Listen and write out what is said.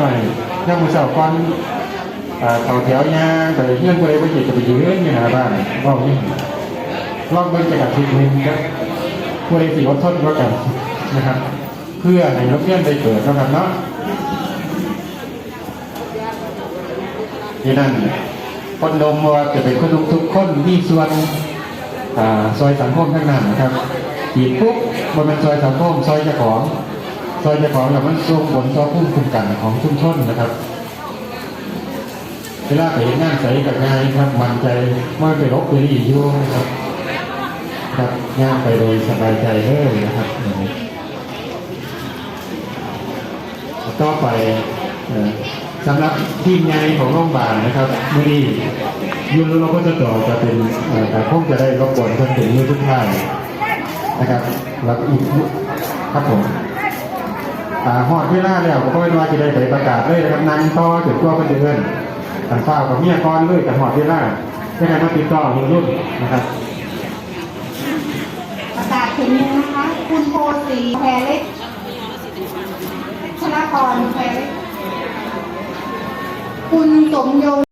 หน่อยย่างมือสาก้อนอ่าเขาแถวยางไปเพื่อนไปไปจิตจะไปยืนอยู่หน้าบ้านว่านี่ลองเบิ่งจากอาทิตย์นึงครับผู้ใดสิอดทนกว่ากันนะครับ เพื่อให้นักเรียนได้เกิดนะครับเนาะที่นั่นคนดมว่าจะเป็นคนทุกทุกคนมีส่วนซอยสังคมทั้งนั้นนะครับขีดปุ๊บมันเป็นซอยสังคมซอยเจ้าของ ซอยจ้าของแล้วมันส่งผลต่อผู้คุมกันของชุมชนนะครับเวลาไปงานใส่กับงานครับมันใจว่าไปรบไปรีอยู่นะครับครับงานไปโดยสบายใจเลยนะครับต่อไปสำหรับทีมงานของโรงพยาบาลนะครับมื่อนี้ยุนเราก็จะต่อจะเป็นแต่คงจะได้รบกวนท่านถึงมือทุกท่านนะครับแล้วอีกครับผม หอดเวลาแล้วก็ไม่ว่าจะได้ไปประกาศเลยนะครับนั่งต่อถึงตัวเป็นเดือนกันฝ้าวกับเมียก้อนเลยกับหอดเวลาแค่ไหนมาติดต่อรุ่นรุ่นนะครับประกาศถึงนี้นะคะ คุณโพสีแพรเล็กชนะกรแพรเล็กคุณสมยง